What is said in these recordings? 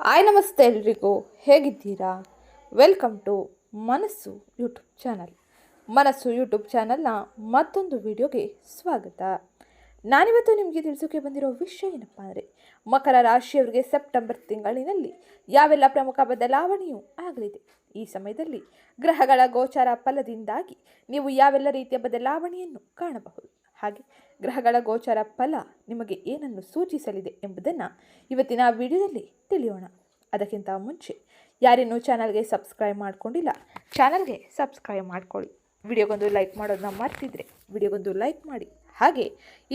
Hi ನಮಸ್ತೆ ಎಲ್ರಿಗೂ. ಹೇಗಿದ್ದೀರಾ? Welcome to Manassu YouTube channel Manassu YouTube ಚಾನಲ್ನ ಮತ್ತೊಂದು ವಿಡಿಯೋಗೆ ಸ್ವಾಗತ. ನಾನಿವತ್ತು ನಿಮಗೆ ತಿಳಿಸೋಕೆ ಬಂದಿರೋ ವಿಷಯ ಏನಪ್ಪ ಅಂದರೆ, ಮಕರ ರಾಶಿಯವರಿಗೆ ಸೆಪ್ಟೆಂಬರ್ ತಿಂಗಳಿನಲ್ಲಿ ಯಾವೆಲ್ಲ ಪ್ರಮುಖ ಬದಲಾವಣೆಯೂ ಆಗಲಿದೆ? ಈ ಸಮಯದಲ್ಲಿ ಗ್ರಹಗಳ ಗೋಚಾರ ಫಲದಿಂದಾಗಿ ನೀವು ಯಾವೆಲ್ಲ ರೀತಿಯ ಬದಲಾವಣೆಯನ್ನು ಕಾಣಬಹುದು? ಹಾಗೆ ಗ್ರಹಗಳ ಗೋಚಾರ ಫಲ ನಿಮಗೆ ಏನನ್ನು ಸೂಚಿಸಲಿದೆ ಎಂಬುದನ್ನು ಇವತ್ತಿನ ವಿಡಿಯೋದಲ್ಲಿ ತಿಳಿಯೋಣ. ಅದಕ್ಕಿಂತ ಮುಂಚೆ ಯಾರೇನೂ ಚಾನಲ್ಗೆ ಸಬ್ಸ್ಕ್ರೈಬ್ ಮಾಡ್ಕೊಂಡಿಲ್ಲ, ಚಾನಲ್ಗೆ ಸಬ್ಸ್ಕ್ರೈಬ್ ಮಾಡ್ಕೊಳ್ಳಿ. ವಿಡಿಯೋಗೊಂದು ಲೈಕ್ ಮಾಡೋದನ್ನ ಮರ್ತಿದ್ರೆ ವಿಡಿಯೋಗೊಂದು ಲೈಕ್ ಮಾಡಿ. ಹಾಗೆ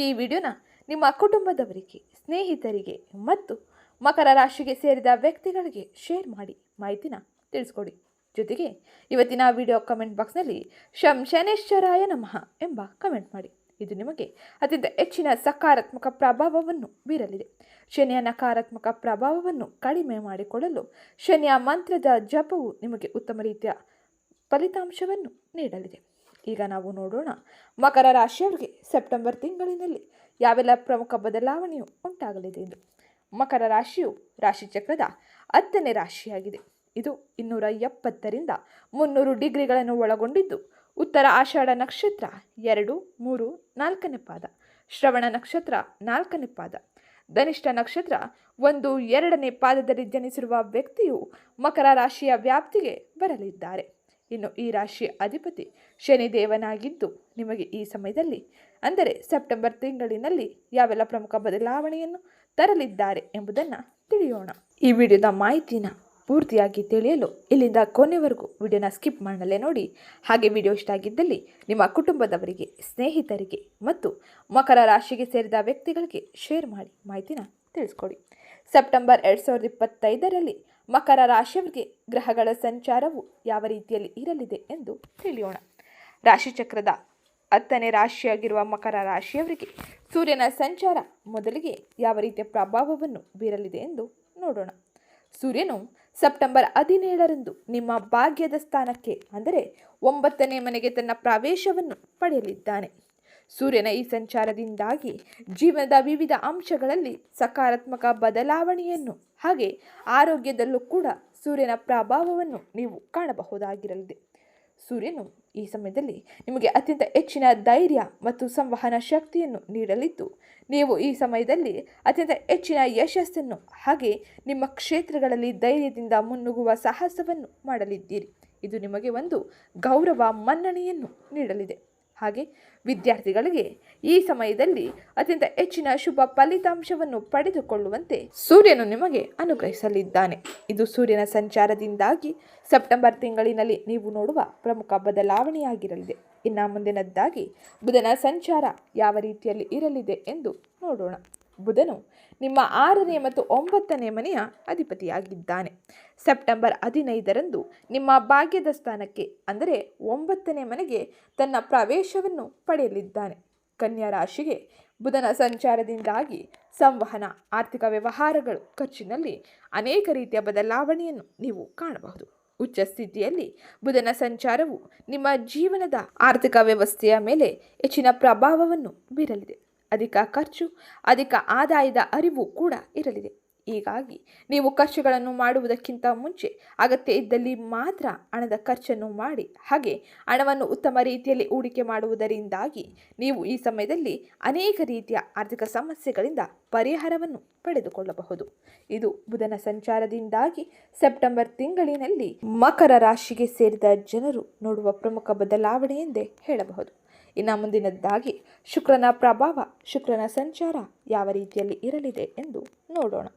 ಈ ವಿಡಿಯೋನ ನಿಮ್ಮ ಕುಟುಂಬದವರಿಗೆ, ಸ್ನೇಹಿತರಿಗೆ ಮತ್ತು ಮಕರ ರಾಶಿಗೆ ಸೇರಿದ ವ್ಯಕ್ತಿಗಳಿಗೆ ಶೇರ್ ಮಾಡಿ ಮಾಹಿತಿನ ತಿಳಿಸ್ಕೊಡಿ. ಜೊತೆಗೆ ಇವತ್ತಿನ ವಿಡಿಯೋ ಕಮೆಂಟ್ ಬಾಕ್ಸ್ನಲ್ಲಿ ಶಂ ಶನೇಶ್ವರಾಯ ನಮಃ ಎಂಬ ಕಮೆಂಟ್ ಮಾಡಿ. ಇದು ನಿಮಗೆ ಅತ್ಯಂತ ಹೆಚ್ಚಿನ ಸಕಾರಾತ್ಮಕ ಪ್ರಭಾವವನ್ನು ಬೀರಲಿದೆ. ಶನಿಯ ನಕಾರಾತ್ಮಕ ಪ್ರಭಾವವನ್ನು ಕಡಿಮೆ ಮಾಡಿಕೊಳ್ಳಲು ಶನಿಯ ಮಂತ್ರದ ಜಪವು ನಿಮಗೆ ಉತ್ತಮ ರೀತಿಯ ಫಲಿತಾಂಶವನ್ನು ನೀಡಲಿದೆ. ಈಗ ನಾವು ನೋಡೋಣ ಮಕರ ರಾಶಿಯವರಿಗೆ ಸೆಪ್ಟೆಂಬರ್ ತಿಂಗಳಿನಲ್ಲಿ ಯಾವೆಲ್ಲ ಪ್ರಮುಖ ಬದಲಾವಣೆಯು ಉಂಟಾಗಲಿದೆ ಎಂದು. ಮಕರ ರಾಶಿಯು ರಾಶಿಚಕ್ರದ ಹತ್ತನೇ ರಾಶಿಯಾಗಿದೆ. ಇದು ಇನ್ನೂರ ಎಪ್ಪತ್ತರಿಂದ ಮುನ್ನೂರು ಡಿಗ್ರಿಗಳನ್ನು ಒಳಗೊಂಡಿದ್ದು ಉತ್ತರ ಆಷಾಢ ನಕ್ಷತ್ರ, ಎರಡು, ಮೂರು, ನಾಲ್ಕನೇ ಪಾದ. ಶ್ರವಣ ನಕ್ಷತ್ರ, ನಾಲ್ಕನೇ ಪಾದ. ಧನಿಷ್ಠ ನಕ್ಷತ್ರ, ಒಂದು, ಎರಡನೇ ಪಾದದಲ್ಲಿ ಜನಿಸಿರುವ ವ್ಯಕ್ತಿಯು ಮಕರ ರಾಶಿಯ ವ್ಯಾಪ್ತಿಗೆ ಬರಲಿದ್ದಾರೆ. ಇನ್ನು ಈ ರಾಶಿಯ ಅಧಿಪತಿ ಶನಿದೇವನಾಗಿದ್ದು ನಿಮಗೆ ಈ ಸಮಯದಲ್ಲಿ, ಅಂದರೆ ಸೆಪ್ಟೆಂಬರ್ ತಿಂಗಳಿನಲ್ಲಿ ಯಾವೆಲ್ಲ ಪ್ರಮುಖ ಬದಲಾವಣೆಯನ್ನು ತರಲಿದ್ದಾರೆ ಎಂಬುದನ್ನು ತಿಳಿಯೋಣ. ಈ ವಿಡಿಯೋದ ಮಾಹಿತಿನ ಪೂರ್ತಿಯಾಗಿ ತಿಳಿಯಲು ಇಲ್ಲಿಂದ ಕೊನೆವರೆಗೂ ವಿಡಿಯೋನ ಸ್ಕಿಪ್ ಮಾಡಲೇ ನೋಡಿ. ಹಾಗೆ ವಿಡಿಯೋ ಇಷ್ಟ ಆಗಿದ್ದಲ್ಲಿ ನಿಮ್ಮ ಕುಟುಂಬದವರಿಗೆ, ಸ್ನೇಹಿತರಿಗೆ ಮತ್ತು ಮಕರ ರಾಶಿಗೆ ಸೇರಿದ ವ್ಯಕ್ತಿಗಳಿಗೆ ಶೇರ್ ಮಾಡಿ ಮಾಹಿತಿನ ತಿಳಿಸ್ಕೊಡಿ. ಸೆಪ್ಟೆಂಬರ್ ಎರಡು ಸಾವಿರದ ಇಪ್ಪತ್ತೈದರಲ್ಲಿ ಮಕರ ರಾಶಿಯವರಿಗೆ ಗ್ರಹಗಳ ಸಂಚಾರವು ಯಾವ ರೀತಿಯಲ್ಲಿ ಇರಲಿದೆ ಎಂದು ತಿಳಿಯೋಣ. ರಾಶಿಚಕ್ರದ ಹತ್ತನೇ ರಾಶಿಯಾಗಿರುವ ಮಕರ ರಾಶಿಯವರಿಗೆ ಸೂರ್ಯನ ಸಂಚಾರ ಮೊದಲಿಗೆ ಯಾವ ರೀತಿಯ ಪ್ರಭಾವವನ್ನು ಬೀರಲಿದೆ ಎಂದು ನೋಡೋಣ. ಸೂರ್ಯನು ಸೆಪ್ಟೆಂಬರ್ ಹದಿನೇಳರಂದು ನಿಮ್ಮ ಭಾಗ್ಯದ ಸ್ಥಾನಕ್ಕೆ, ಅಂದರೆ ಒಂಬತ್ತನೇ ಮನೆಗೆ ತನ್ನ ಪ್ರವೇಶವನ್ನು ಪಡೆಯಲಿದ್ದಾನೆ. ಸೂರ್ಯನ ಈ ಸಂಚಾರದಿಂದಾಗಿ ಜೀವನದ ವಿವಿಧ ಅಂಶಗಳಲ್ಲಿ ಸಕಾರಾತ್ಮಕ ಬದಲಾವಣೆಯನ್ನು ಹಾಗೆ ಆರೋಗ್ಯದಲ್ಲೂ ಕೂಡ ಸೂರ್ಯನ ಪ್ರಭಾವವನ್ನು ನೀವು ಕಾಣಬಹುದಾಗಿರಲಿದೆ. ಸೂರ್ಯನು ಈ ಸಮಯದಲ್ಲಿ ನಿಮಗೆ ಅತ್ಯಂತ ಹೆಚ್ಚಿನ ಧೈರ್ಯ ಮತ್ತು ಸಂವಹನ ಶಕ್ತಿಯನ್ನು ನೀಡಲಿದ್ದು, ನೀವು ಈ ಸಮಯದಲ್ಲಿ ಅತ್ಯಂತ ಹೆಚ್ಚಿನ ಯಶಸ್ಸನ್ನು ಹಾಗೆ ನಿಮ್ಮ ಕ್ಷೇತ್ರಗಳಲ್ಲಿ ಧೈರ್ಯದಿಂದ ಮುನ್ನುಗ್ಗುವ ಸಾಹಸವನ್ನು ಮಾಡಲಿದ್ದೀರಿ. ಇದು ನಿಮಗೆ ಒಂದು ಗೌರವ ಮನ್ನಣೆಯನ್ನು ನೀಡಲಿದೆ. ಹಾಗೆ ವಿದ್ಯಾರ್ಥಿಗಳಿಗೆ ಈ ಸಮಯದಲ್ಲಿ ಅತ್ಯಂತ ಹೆಚ್ಚಿನ ಶುಭ ಫಲಿತಾಂಶವನ್ನು ಪಡೆದುಕೊಳ್ಳುವಂತೆ ಸೂರ್ಯನು ನಿಮಗೆ ಅನುಗ್ರಹಿಸಲಿದ್ದಾನೆ. ಇದು ಸೂರ್ಯನ ಸಂಚಾರದಿಂದಾಗಿ ಸೆಪ್ಟೆಂಬರ್ ತಿಂಗಳಿನಲ್ಲಿ ನೀವು ನೋಡುವ ಪ್ರಮುಖ ಬದಲಾವಣೆಯಾಗಿರಲಿದೆ. ಇನ್ನು ಮುಂದಿನದ್ದಾಗಿ ಬುಧನ ಸಂಚಾರ ಯಾವ ರೀತಿಯಲ್ಲಿ ಇರಲಿದೆ ಎಂದು ನೋಡೋಣ. ಬುಧನು ನಿಮ್ಮ ಆರನೇ ಮತ್ತು ಒಂಬತ್ತನೇ ಮನೆಯ ಅಧಿಪತಿಯಾಗಿದ್ದಾನೆ. ಸೆಪ್ಟೆಂಬರ್ ಹದಿನೈದರಂದು ನಿಮ್ಮ ಭಾಗ್ಯದ ಸ್ಥಾನಕ್ಕೆ, ಅಂದರೆ ಒಂಬತ್ತನೇ ಮನೆಗೆ ತನ್ನ ಪ್ರವೇಶವನ್ನು ಪಡೆಯಲಿದ್ದಾನೆ. ಕನ್ಯಾ ರಾಶಿಗೆ ಬುಧನ ಸಂಚಾರದಿಂದಾಗಿ ಸಂವಹನ, ಆರ್ಥಿಕ ವ್ಯವಹಾರಗಳು ಖರ್ಚಿನಲ್ಲಿ ಅನೇಕ ರೀತಿಯ ಬದಲಾವಣೆಯನ್ನು ನೀವು ಕಾಣಬಹುದು. ಉಚ್ಚ ಸ್ಥಿತಿಯಲ್ಲಿ ಬುಧನ ಸಂಚಾರವು ನಿಮ್ಮ ಜೀವನದ ಆರ್ಥಿಕ ವ್ಯವಸ್ಥೆಯ ಮೇಲೆ ಹೆಚ್ಚಿನ ಪ್ರಭಾವವನ್ನು ಬೀರಲಿದೆ. ಅಧಿಕ ಖರ್ಚು, ಅಧಿಕ ಆದಾಯದ ಅರಿವು ಕೂಡ ಇರಲಿದೆ. ಹೀಗಾಗಿ ನೀವು ಖರ್ಚುಗಳನ್ನು ಮಾಡುವುದಕ್ಕಿಂತ ಮುಂಚೆ ಅಗತ್ಯ ಇದ್ದಲ್ಲಿ ಮಾತ್ರ ಹಣದ ಖರ್ಚನ್ನು ಮಾಡಿ, ಹಾಗೆ ಹಣವನ್ನು ಉತ್ತಮ ರೀತಿಯಲ್ಲಿ ಹೂಡಿಕೆ ಮಾಡುವುದರಿಂದಾಗಿ ನೀವು ಈ ಸಮಯದಲ್ಲಿ ಅನೇಕ ರೀತಿಯ ಆರ್ಥಿಕ ಸಮಸ್ಯೆಗಳಿಂದ ಪರಿಹಾರವನ್ನು ಪಡೆದುಕೊಳ್ಳಬಹುದು. ಇದು ಬುಧನ ಸಂಚಾರದಿಂದಾಗಿ ಸೆಪ್ಟೆಂಬರ್ ತಿಂಗಳಿನಲ್ಲಿ ಮಕರ ರಾಶಿಗೆ ಸೇರಿದ ಜನರು ನೋಡುವ ಪ್ರಮುಖ ಬದಲಾವಣೆ ಎಂದೇ ಹೇಳಬಹುದು. ಇನ್ನು ಮುಂದಿನದ್ದಾಗಿ ಶುಕ್ರನ ಪ್ರಭಾವ, ಶುಕ್ರನ ಸಂಚಾರ ಯಾವ ರೀತಿಯಲ್ಲಿ ಇರಲಿದೆ ಎಂದು ನೋಡೋಣ.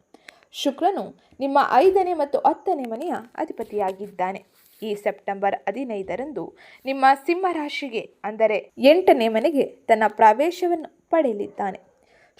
ಶುಕ್ರನು ನಿಮ್ಮ ಐದನೇ ಮತ್ತು ಹತ್ತನೇ ಮನೆಯ ಅಧಿಪತಿಯಾಗಿದ್ದಾನೆ. ಈ ಸೆಪ್ಟೆಂಬರ್ ಹದಿನೈದರಂದು ನಿಮ್ಮ ಸಿಂಹರಾಶಿಗೆ, ಅಂದರೆ ಎಂಟನೇ ಮನೆಗೆ ತನ್ನ ಪ್ರವೇಶವನ್ನು ಪಡೆಯಲಿದ್ದಾನೆ.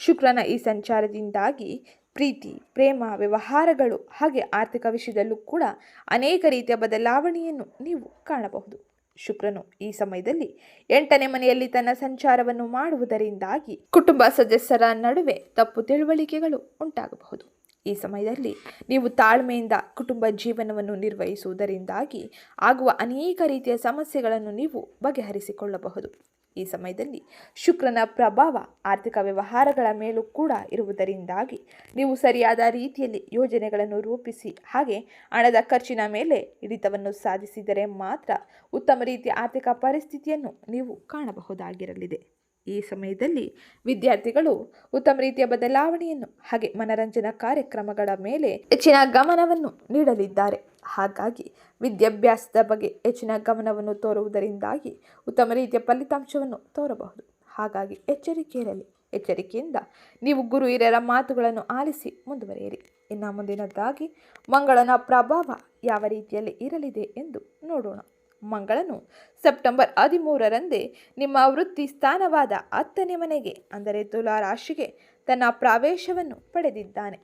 ಶುಕ್ರನ ಈ ಸಂಚಾರದಿಂದಾಗಿ ಪ್ರೀತಿ, ಪ್ರೇಮ, ವ್ಯವಹಾರಗಳು ಹಾಗೆ ಆರ್ಥಿಕ ವಿಷಯದಲ್ಲೂ ಕೂಡ ಅನೇಕ ರೀತಿಯ ಬದಲಾವಣೆಯನ್ನು ನೀವು ಕಾಣಬಹುದು. ಶುಕ್ರನು ಈ ಸಮಯದಲ್ಲಿ ಎಂಟನೇ ಮನೆಯಲ್ಲಿ ತನ್ನ ಸಂಚಾರವನ್ನು ಮಾಡುವುದರಿಂದಾಗಿ ಕುಟುಂಬ ಸದಸ್ಯರ ನಡುವೆ ತಪ್ಪು ತಿಳುವಳಿಕೆಗಳು ಉಂಟಾಗಬಹುದು. ಈ ಸಮಯದಲ್ಲಿ ನೀವು ತಾಳ್ಮೆಯಿಂದ ಕುಟುಂಬ ಜೀವನವನ್ನು ನಿರ್ವಹಿಸುವುದರಿಂದಾಗಿ ಆಗುವ ಅನೇಕ ರೀತಿಯ ಸಮಸ್ಯೆಗಳನ್ನು ನೀವು ಬಗೆಹರಿಸಿಕೊಳ್ಳಬಹುದು. ಈ ಸಮಯದಲ್ಲಿ ಶುಕ್ರನ ಪ್ರಭಾವ ಆರ್ಥಿಕ ವ್ಯವಹಾರಗಳ ಮೇಲೂ ಕೂಡ ಇರುವುದರಿಂದಾಗಿ ನೀವು ಸರಿಯಾದ ರೀತಿಯಲ್ಲಿ ಯೋಜನೆಗಳನ್ನು ರೂಪಿಸಿ ಹಾಗೆ ಹಣದ ಖರ್ಚಿನ ಮೇಲೆ ಹಿಡಿತವನ್ನು ಸಾಧಿಸಿದರೆ ಮಾತ್ರ ಉತ್ತಮ ರೀತಿಯ ಆರ್ಥಿಕ ಪರಿಸ್ಥಿತಿಯನ್ನು ನೀವು ಕಾಣಬಹುದಾಗಿರಲಿದೆ. ಈ ಸಮಯದಲ್ಲಿ ವಿದ್ಯಾರ್ಥಿಗಳು ಉತ್ತಮ ರೀತಿಯ ಬದಲಾವಣೆಯನ್ನು ಹಾಗೆ ಮನರಂಜನಾ ಕಾರ್ಯಕ್ರಮಗಳ ಮೇಲೆ ಹೆಚ್ಚಿನ ಗಮನವನ್ನು ನೀಡಲಿದ್ದಾರೆ. ಹಾಗಾಗಿ ವಿದ್ಯಾಭ್ಯಾಸದ ಬಗ್ಗೆ ಹೆಚ್ಚಿನ ಗಮನವನ್ನು ತೋರುವುದರಿಂದಾಗಿ ಉತ್ತಮ ರೀತಿಯ ಫಲಿತಾಂಶವನ್ನು ತೋರಬಹುದು. ಹಾಗಾಗಿ ಎಚ್ಚರಿಕೆ ಇರಲಿ ಎಚ್ಚರಿಕೆಯಿಂದ ನೀವು ಗುರು ಹಿರಿಯರ ಮಾತುಗಳನ್ನು ಆಲಿಸಿ ಮುಂದುವರಿಯಿರಿ. ಇನ್ನು ಮುಂದಿನದ್ದಾಗಿ, ಮಂಗಳನ ಪ್ರಭಾವ ಯಾವ ರೀತಿಯಲ್ಲಿ ಇರಲಿದೆ ಎಂದು ನೋಡೋಣ. ಮಂಗಳನು ಸೆಪ್ಟೆಂಬರ್ ಹದಿಮೂರರಂದೇ ನಿಮ್ಮ ವೃತ್ತಿ ಸ್ಥಾನವಾದ ಹತ್ತನೇ ಮನೆಗೆ, ಅಂದರೆ ತುಲಾ ರಾಶಿಗೆ ತನ್ನ ಪ್ರವೇಶವನ್ನು ಪಡೆದಿದ್ದಾನೆ.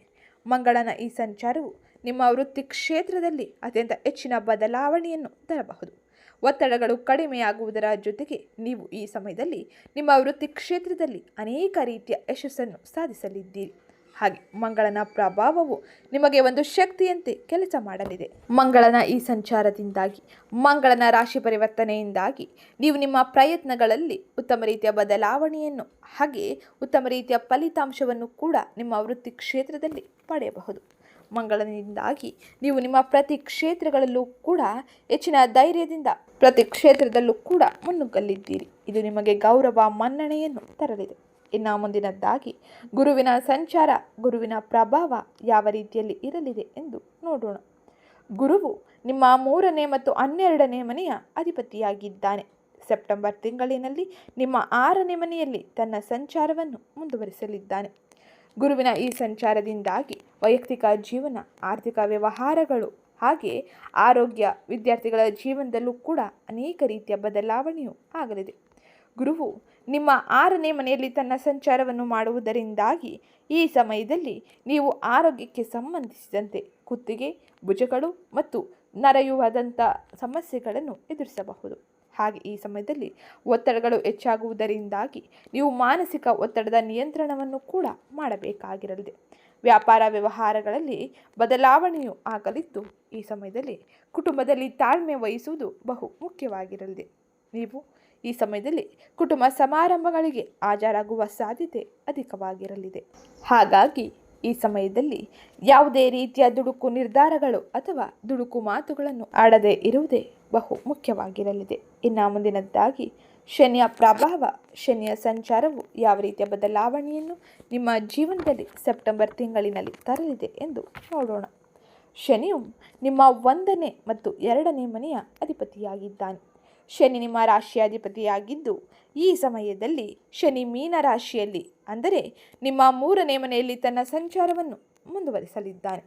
ಮಂಗಳನ ಈ ಸಂಚಾರವು ನಿಮ್ಮ ವೃತ್ತಿ ಕ್ಷೇತ್ರದಲ್ಲಿ ಅತ್ಯಂತ ಹೆಚ್ಚಿನ ಬದಲಾವಣೆಯನ್ನು ತರಬಹುದು. ಒತ್ತಡಗಳು ಕಡಿಮೆಯಾಗುವುದರ ಜೊತೆಗೆ ನೀವು ಈ ಸಮಯದಲ್ಲಿ ನಿಮ್ಮ ವೃತ್ತಿ ಕ್ಷೇತ್ರದಲ್ಲಿ ಅನೇಕ ರೀತಿಯ ಯಶಸ್ಸನ್ನು ಸಾಧಿಸಲಿದ್ದೀರಿ. ಹಾಗೆ ಮಂಗಳನ ಪ್ರಭಾವವು ನಿಮಗೆ ಒಂದು ಶಕ್ತಿಯಂತೆ ಕೆಲಸ ಮಾಡಲಿದೆ. ಮಂಗಳನ ಈ ಸಂಚಾರದಿಂದಾಗಿ, ಮಂಗಳನ ರಾಶಿ ಪರಿವರ್ತನೆಯಿಂದಾಗಿ ನೀವು ನಿಮ್ಮ ಪ್ರಯತ್ನಗಳಲ್ಲಿ ಉತ್ತಮ ರೀತಿಯ ಬದಲಾವಣೆಯನ್ನು, ಹಾಗೆ ಉತ್ತಮ ರೀತಿಯ ಫಲಿತಾಂಶವನ್ನು ಕೂಡ ನಿಮ್ಮ ವೃತ್ತಿ ಕ್ಷೇತ್ರದಲ್ಲಿ ಪಡೆಯಬಹುದು. ಮಂಗಳನಿಂದಾಗಿ ನೀವು ನಿಮ್ಮ ಪ್ರತಿ ಕ್ಷೇತ್ರಗಳಲ್ಲೂ ಕೂಡ ಹೆಚ್ಚಿನ ಧೈರ್ಯದಿಂದ ಪ್ರತಿ ಕ್ಷೇತ್ರದಲ್ಲೂ ಕೂಡ ಮುನ್ನುಗ್ಗಲಿದ್ದೀರಿ. ಇದು ನಿಮಗೆ ಗೌರವ ಮನ್ನಣೆಯನ್ನು ತರಲಿದೆ. ಇನ್ನು ಮುಂದಿನದ್ದಾಗಿ ಗುರುವಿನ ಸಂಚಾರ, ಗುರುವಿನ ಪ್ರಭಾವ ಯಾವ ರೀತಿಯಲ್ಲಿ ಇರಲಿದೆ ಎಂದು ನೋಡೋಣ. ಗುರುವು ನಿಮ್ಮ ಮೂರನೇ ಮತ್ತು ಹನ್ನೆರಡನೇ ಮನೆಯ ಅಧಿಪತಿಯಾಗಿದ್ದಾನೆ. ಸೆಪ್ಟೆಂಬರ್ ತಿಂಗಳಿನಲ್ಲಿ ನಿಮ್ಮ ಆರನೇ ಮನೆಯಲ್ಲಿ ತನ್ನ ಸಂಚಾರವನ್ನು ಮುಂದುವರಿಸಲಿದ್ದಾನೆ. ಗುರುವಿನ ಈ ಸಂಚಾರದಿಂದಾಗಿ ವೈಯಕ್ತಿಕ ಜೀವನ, ಆರ್ಥಿಕ ವ್ಯವಹಾರಗಳು ಹಾಗೆ ಆರೋಗ್ಯ, ವಿದ್ಯಾರ್ಥಿಗಳ ಜೀವನದಲ್ಲೂ ಕೂಡ ಅನೇಕ ರೀತಿಯ ಬದಲಾವಣೆಯು ಆಗಲಿದೆ. ಗುರುವು, ನಿಮ್ಮ ಆರನೇ ಮನೆಯಲ್ಲಿ ತನ್ನ ಸಂಚಾರವನ್ನು ಮಾಡುವುದರಿಂದಾಗಿ ಈ ಸಮಯದಲ್ಲಿ ನೀವು ಆರೋಗ್ಯಕ್ಕೆ ಸಂಬಂಧಿಸಿದಂತೆ ಕುತ್ತಿಗೆ, ಭುಜಗಳು ಮತ್ತು ನರೆಯುವಾದಂಥ ಸಮಸ್ಯೆಗಳನ್ನು ಎದುರಿಸಬಹುದು. ಹಾಗೆ ಈ ಸಮಯದಲ್ಲಿ ಒತ್ತಡಗಳು ಹೆಚ್ಚಾಗುವುದರಿಂದಾಗಿ ನೀವು ಮಾನಸಿಕ ಒತ್ತಡದ ನಿಯಂತ್ರಣವನ್ನು ಕೂಡ ಮಾಡಬೇಕಾಗಿರಲಿದೆ. ವ್ಯಾಪಾರ ವ್ಯವಹಾರಗಳಲ್ಲಿ ಬದಲಾವಣೆಯು ಆಗಲಿದ್ದು, ಈ ಸಮಯದಲ್ಲಿ ಕುಟುಂಬದಲ್ಲಿ ತಾಳ್ಮೆ ವಹಿಸುವುದು ಬಹು ಮುಖ್ಯವಾಗಿರಲಿದೆ. ನೀವು ಈ ಸಮಯದಲ್ಲಿ ಕುಟುಂಬ ಸಮಾರಂಭಗಳಿಗೆ ಹಾಜರಾಗುವ ಸಾಧ್ಯತೆ ಅಧಿಕವಾಗಿರಲಿದೆ. ಹಾಗಾಗಿ ಈ ಸಮಯದಲ್ಲಿ ಯಾವುದೇ ರೀತಿಯ ದುಡುಕು ನಿರ್ಧಾರಗಳು ಅಥವಾ ದುಡುಕು ಮಾತುಗಳನ್ನು ಆಡದೇ ಇರುವುದೇ ಬಹು ಮುಖ್ಯವಾಗಿರಲಿದೆ. ಇನ್ನು ಮುಂದಿನದ್ದಾಗಿ ಶನಿಯ ಪ್ರಭಾವ, ಶನಿಯ ಸಂಚಾರವು ಯಾವ ರೀತಿಯ ಬದಲಾವಣೆಯನ್ನು ನಿಮ್ಮ ಜೀವನದಲ್ಲಿ ಸೆಪ್ಟೆಂಬರ್ ತಿಂಗಳಿನಲ್ಲಿ ತರಲಿದೆ ಎಂದು ನೋಡೋಣ. ಶನಿಯು ನಿಮ್ಮ ಒಂದನೇ ಮತ್ತು ಎರಡನೇ ಮನೆಯ ಅಧಿಪತಿಯಾಗಿದ್ದಾನೆ. ಶನಿ ನಿಮ್ಮ ರಾಶಿಯಾಧಿಪತಿಯಾಗಿದ್ದು, ಈ ಸಮಯದಲ್ಲಿ ಶನಿ ಮೀನ ರಾಶಿಯಲ್ಲಿ, ಅಂದರೆ ನಿಮ್ಮ ಮೂರನೇ ಮನೆಯಲ್ಲಿ ತನ್ನ ಸಂಚಾರವನ್ನು ಮುಂದುವರಿಸಲಿದ್ದಾನೆ.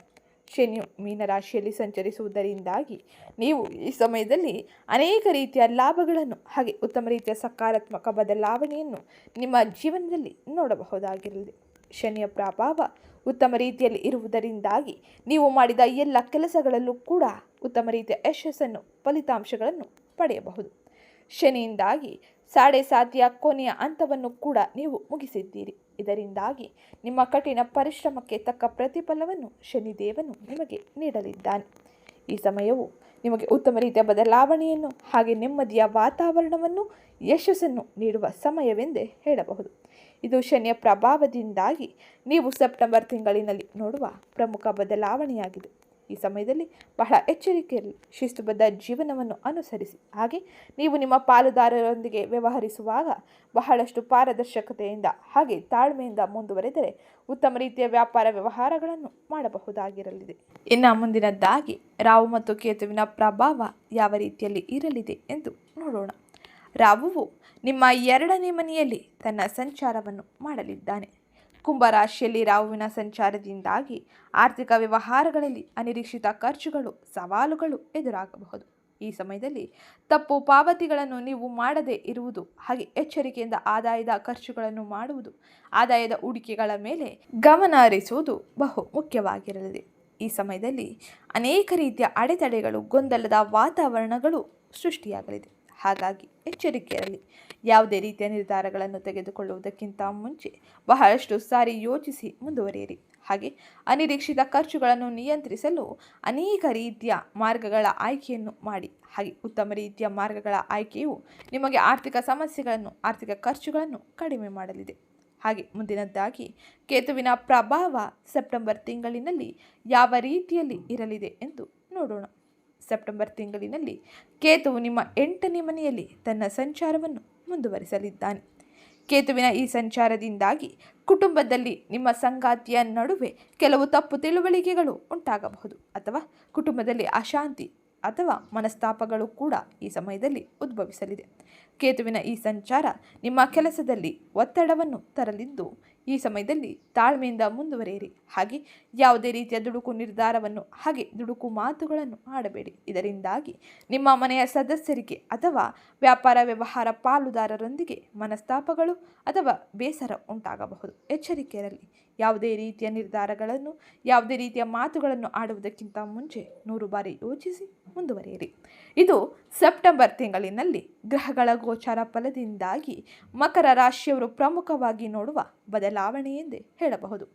ಶನಿಯು ಮೀನರಾಶಿಯಲ್ಲಿ ಸಂಚರಿಸುವುದರಿಂದಾಗಿ ನೀವು ಈ ಸಮಯದಲ್ಲಿ ಅನೇಕ ರೀತಿಯ ಲಾಭಗಳನ್ನು ಹಾಗೆ ಉತ್ತಮ ರೀತಿಯ ಸಕಾರಾತ್ಮಕ ಬದಲಾವಣೆಯನ್ನು ನಿಮ್ಮ ಜೀವನದಲ್ಲಿ ನೋಡಬಹುದಾಗಿರಲಿದೆ ಶನಿಯ ಪ್ರಭಾವ ಉತ್ತಮ ರೀತಿಯಲ್ಲಿ ಇರುವುದರಿಂದಾಗಿ ನೀವು ಮಾಡಿದ ಎಲ್ಲ ಕೆಲಸಗಳಲ್ಲೂ ಕೂಡ ಉತ್ತಮ ರೀತಿಯ ಯಶಸ್ಸನ್ನು, ಫಲಿತಾಂಶಗಳನ್ನು ಪಡೆಯಬಹುದು. ಶನಿಯಿಂದಾಗಿ ಸಾಡೆ ಸಾಧ್ಯ ಕೊನೆಯ ಹಂತವನ್ನು ಕೂಡ ನೀವು ಮುಗಿಸಿದ್ದೀರಿ. ಇದರಿಂದಾಗಿ ನಿಮ್ಮ ಕಠಿಣ ಪರಿಶ್ರಮಕ್ಕೆ ತಕ್ಕ ಪ್ರತಿಫಲವನ್ನು ಶನಿದೇವನು ನಿಮಗೆ ನೀಡಲಿದ್ದಾನೆ. ಈ ಸಮಯವು ನಿಮಗೆ ಉತ್ತಮ ರೀತಿಯ ಬದಲಾವಣೆಯನ್ನು ಹಾಗೆ ನೆಮ್ಮದಿಯ ವಾತಾವರಣವನ್ನು, ಯಶಸ್ಸನ್ನು ನೀಡುವ ಸಮಯವೆಂದೇ ಹೇಳಬಹುದು. ಇದು ಶನಿಯ ಪ್ರಭಾವದಿಂದಾಗಿ ನೀವು ಸೆಪ್ಟೆಂಬರ್ ತಿಂಗಳಿನಲ್ಲಿ ನೋಡುವ ಪ್ರಮುಖ ಬದಲಾವಣೆಯಾಗಿದೆ. ಈ ಸಮಯದಲ್ಲಿ ಬಹಳ ಎಚ್ಚರಿಕೆಯಲ್ಲಿ ಶಿಸ್ತುಬದ್ಧ ಜೀವನವನ್ನು ಅನುಸರಿಸಿ. ಹಾಗೆ ನೀವು ನಿಮ್ಮ ಪಾಲುದಾರರೊಂದಿಗೆ ವ್ಯವಹರಿಸುವಾಗ ಬಹಳಷ್ಟು ಪಾರದರ್ಶಕತೆಯಿಂದ ಹಾಗೆ ತಾಳ್ಮೆಯಿಂದ ಮುಂದುವರೆದರೆ ಉತ್ತಮ ರೀತಿಯ ವ್ಯಾಪಾರ ವ್ಯವಹಾರಗಳನ್ನು ಮಾಡಬಹುದಾಗಿರಲಿದೆ. ಇನ್ನು ಮುಂದಿನದ್ದಾಗಿ ರಾವು ಮತ್ತು ಕೇತುವಿನ ಪ್ರಭಾವ ಯಾವ ರೀತಿಯಲ್ಲಿ ಇರಲಿದೆ ಎಂದು ನೋಡೋಣ. ರಾವುವು ನಿಮ್ಮ ಎರಡನೇ ಮನೆಯಲ್ಲಿ ತನ್ನ ಸಂಚಾರವನ್ನು ಮಾಡಲಿದ್ದಾನೆ. ಕುಂಭರಾಶಿಯಲ್ಲಿ ರಾಹುವಿನ ಸಂಚಾರದಿಂದಾಗಿ ಆರ್ಥಿಕ ವ್ಯವಹಾರಗಳಲ್ಲಿ ಅನಿರೀಕ್ಷಿತ ಖರ್ಚುಗಳು, ಸವಾಲುಗಳು ಎದುರಾಗಬಹುದು. ಈ ಸಮಯದಲ್ಲಿ ತಪ್ಪು ಪಾವತಿಗಳನ್ನು ನೀವು ಮಾಡದೇ ಇರುವುದು, ಹಾಗೆ ಎಚ್ಚರಿಕೆಯಿಂದ ಆದಾಯದ ಖರ್ಚುಗಳನ್ನು ಮಾಡುವುದು, ಆದಾಯದ ಹೂಡಿಕೆಗಳ ಮೇಲೆ ಗಮನ ಹರಿಸುವುದು ಬಹು ಮುಖ್ಯವಾಗಿರಲಿದೆ. ಈ ಸಮಯದಲ್ಲಿ ಅನೇಕ ರೀತಿಯ ಅಡೆತಡೆಗಳು, ಗೊಂದಲದ ವಾತಾವರಣಗಳು ಸೃಷ್ಟಿಯಾಗಲಿದೆ. ಹಾಗಾಗಿ ಎಚ್ಚರಿಕೆ ಇರಲಿ ಯಾವುದೇ ರೀತಿಯ ನಿರ್ಧಾರಗಳನ್ನು ತೆಗೆದುಕೊಳ್ಳುವುದಕ್ಕಿಂತ ಮುಂಚೆ ಬಹಳಷ್ಟು ಸಾರಿ ಯೋಚಿಸಿ ಮುಂದುವರಿಯಿರಿ. ಹಾಗೆ ಅನಿರೀಕ್ಷಿತ ಖರ್ಚುಗಳನ್ನು ನಿಯಂತ್ರಿಸಲು ಅನೇಕ ರೀತಿಯ ಮಾರ್ಗಗಳ ಆಯ್ಕೆಯನ್ನು ಮಾಡಿ. ಹಾಗೆ ಉತ್ತಮ ರೀತಿಯ ಮಾರ್ಗಗಳ ಆಯ್ಕೆಯು ನಿಮಗೆ ಆರ್ಥಿಕ ಸಮಸ್ಯೆಗಳನ್ನು, ಆರ್ಥಿಕ ಖರ್ಚುಗಳನ್ನು ಕಡಿಮೆ ಮಾಡಲಿದೆ. ಹಾಗೆ ಮುಂದಿನದ್ದಾಗಿ ಕೇತುವಿನ ಪ್ರಭಾವ ಸೆಪ್ಟೆಂಬರ್ ತಿಂಗಳಿನಲ್ಲಿ ಯಾವ ರೀತಿಯಲ್ಲಿ ಇರಲಿದೆ ಎಂದು ನೋಡೋಣ. ಸೆಪ್ಟೆಂಬರ್ ತಿಂಗಳಿನಲ್ಲಿ ಕೇತುವು ನಿಮ್ಮ ಎಂಟನೇ ಮನೆಯಲ್ಲಿ ತನ್ನ ಸಂಚಾರವನ್ನು ಮುಂದುವರಿಸಲಿದ್ದಾನೆ. ಕೇತುವಿನ ಈ ಸಂಚಾರದಿಂದಾಗಿ ಕುಟುಂಬದಲ್ಲಿ ನಿಮ್ಮ ಸಂಗಾತಿಯ ನಡುವೆ ಕೆಲವು ತಪ್ಪು ತಿಳುವಳಿಕೆಗಳು ಉಂಟಾಗಬಹುದು ಅಥವಾ ಕುಟುಂಬದಲ್ಲಿ ಅಶಾಂತಿ ಅಥವಾ ಮನಸ್ತಾಪಗಳು ಕೂಡ ಈ ಸಮಯದಲ್ಲಿ ಉದ್ಭವಿಸಲಿದೆ. ಕೇತುವಿನ ಈ ಸಂಚಾರ ನಿಮ್ಮ ಕೆಲಸದಲ್ಲಿ ಒತ್ತಡವನ್ನು ತರಲಿದ್ದು ಈ ಸಮಯದಲ್ಲಿ ತಾಳ್ಮೆಯಿಂದ ಮುಂದುವರಿಯಿರಿ. ಹಾಗೆ ಯಾವುದೇ ರೀತಿಯ ದುಡುಕು ನಿರ್ಧಾರವನ್ನು, ಹಾಗೆ ದುಡುಕು ಮಾತುಗಳನ್ನು ಆಡಬೇಡಿ ಇದರಿಂದಾಗಿ ನಿಮ್ಮ ಮನೆಯ ಸದಸ್ಯರಿಗೆ ಅಥವಾ ವ್ಯಾಪಾರ ವ್ಯವಹಾರ ಪಾಲುದಾರರೊಂದಿಗೆ ಮನಸ್ತಾಪಗಳು ಅಥವಾ ಬೇಸರ ಉಂಟಾಗಬಹುದು. ಎಚ್ಚರಿಕೆ ಇರಲಿ ಯಾವುದೇ ರೀತಿಯ ನಿರ್ಧಾರಗಳನ್ನು, ಯಾವುದೇ ರೀತಿಯ ಮಾತುಗಳನ್ನು ಆಡುವುದಕ್ಕಿಂತ ಮುಂಚೆ ನೂರು ಬಾರಿ ಯೋಚಿಸಿ ಮುಂದುವರಿಯಿರಿ. ಇದು ಸೆಪ್ಟೆಂಬರ್ ತಿಂಗಳಿನಲ್ಲಿ ಗ್ರಹಗಳ ಗೋಚಾರ ಫಲದಿಂದಾಗಿ ಮಕರ ರಾಶಿಯವರು ಪ್ರಮುಖವಾಗಿ ನೋಡುವ ಬದಲಾವಣೆ ಎಂದೇ ಹೇಳಬಹುದು.